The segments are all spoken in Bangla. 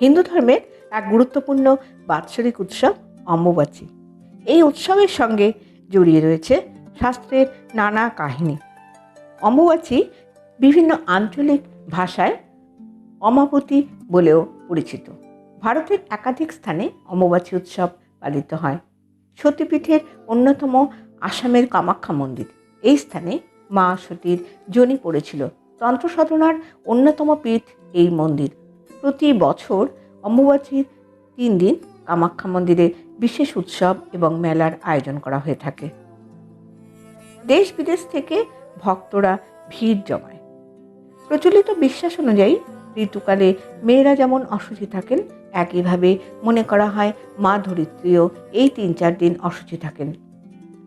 হিন্দু ধর্মের এক গুরুত্বপূর্ণ বাৎসরিক উৎসব অম্বুবাচী। এই উৎসবের সঙ্গে জড়িয়ে রয়েছে শাস্ত্রের নানা কাহিনী। অম্বুবাচী বিভিন্ন আঞ্চলিক ভাষায় অমাবতী বলেও পরিচিত। ভারতের একাধিক স্থানে অম্বুবাচী উৎসব পালিত হয়। সতীপীঠের অন্যতম আসামের কামাখ্যা মন্দির। এই স্থানে মা সতীর জনি পড়েছিল। তন্ত্র সাধনার অন্যতম পীঠ এই মন্দির। প্রতি বছর অম্বুবাচীর তিন দিন কামাখ্যা মন্দিরে বিশেষ উৎসব এবং মেলার আয়োজন করা হয়ে থাকে। দেশ বিদেশ থেকে ভক্তরা ভিড় জমায়। প্রচলিত বিশ্বাস অনুযায়ী ঋতুকালে মেয়েরা যেমন অসুচি থাকেন, একইভাবে মনে করা হয় মা ধরিত্রীও এই তিন চার দিন অসুচি থাকেন।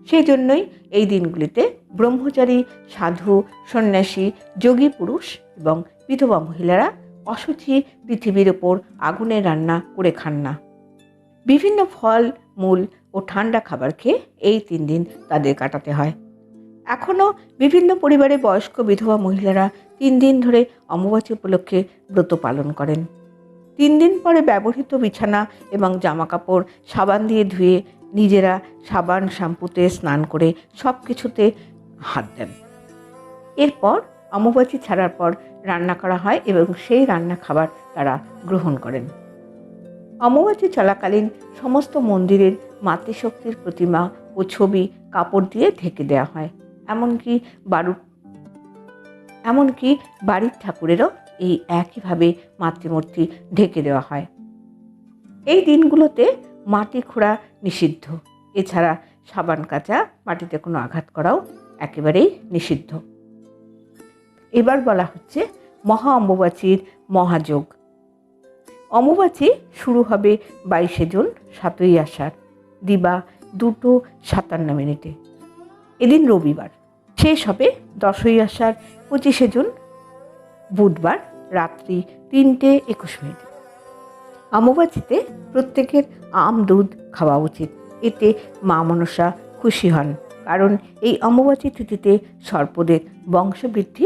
সেই জন্যই এই দিনগুলিতে ব্রহ্মচারী, সাধু, সন্ন্যাসী, যোগী পুরুষ এবং বিধবা মহিলারা অসুচি পৃথিবীর ওপর আগুনে রান্না করে খান না। বিভিন্ন ফল, মূল ও ঠান্ডা খাবার খেয়ে এই তিন দিন তাদের কাটাতে হয়। এখনও বিভিন্ন পরিবারে বয়স্ক বিধবা মহিলারা তিন দিন ধরে অমাবাসী উপলক্ষে ব্রত পালন করেন। তিন দিন পরে ব্যবহৃত বিছানা এবং জামাকাপড়, সাবান দিয়ে ধুয়ে নিজেরা সাবান, শ্যাম্পুতে স্নান করে সব কিছুতে হাত দেন। এরপর অমাবাসী ছাড়ার পর রান্না করা হয় এবং সেই রান্না খাবার তারা গ্রহণ করেন। অমাবাসী চলাকালীন সমস্ত মন্দিরের মাতৃশক্তির প্রতিমা ও ছবি কাপড় দিয়ে ঢেকে দেওয়া হয়। এমনকি বাড়ু এমনকি বাড়ির ঠাকুরেরও এই একইভাবে মাতৃমূর্তি ঢেকে দেওয়া হয়। এই দিনগুলোতে মাটি খোঁড়া নিষিদ্ধ। এছাড়া সাবান কাচা, মাটিতে কোনো আঘাত করাও একেবারেই নিষিদ্ধ। এবার বলা হচ্ছে মহা অম্বুবাচীর মহাযোগ। অম্বুবাচী শুরু হবে বাইশে জুন, সাতই আষাঢ়, দিবা দুটো সাতান্ন মিনিটে। এদিন রবিবার, শেষ হবে দশই আষাঢ়, পঁচিশে জুন, বুধবার রাত্রি তিনটে একুশ মিনিট। অম্বুবাচীতে প্রত্যেকের আম, দুধ খাওয়া উচিত। এতে মা মনসা খুশি হন, কারণ এই অম্বুবাচী তিথিতে সর্পদের বংশবৃদ্ধি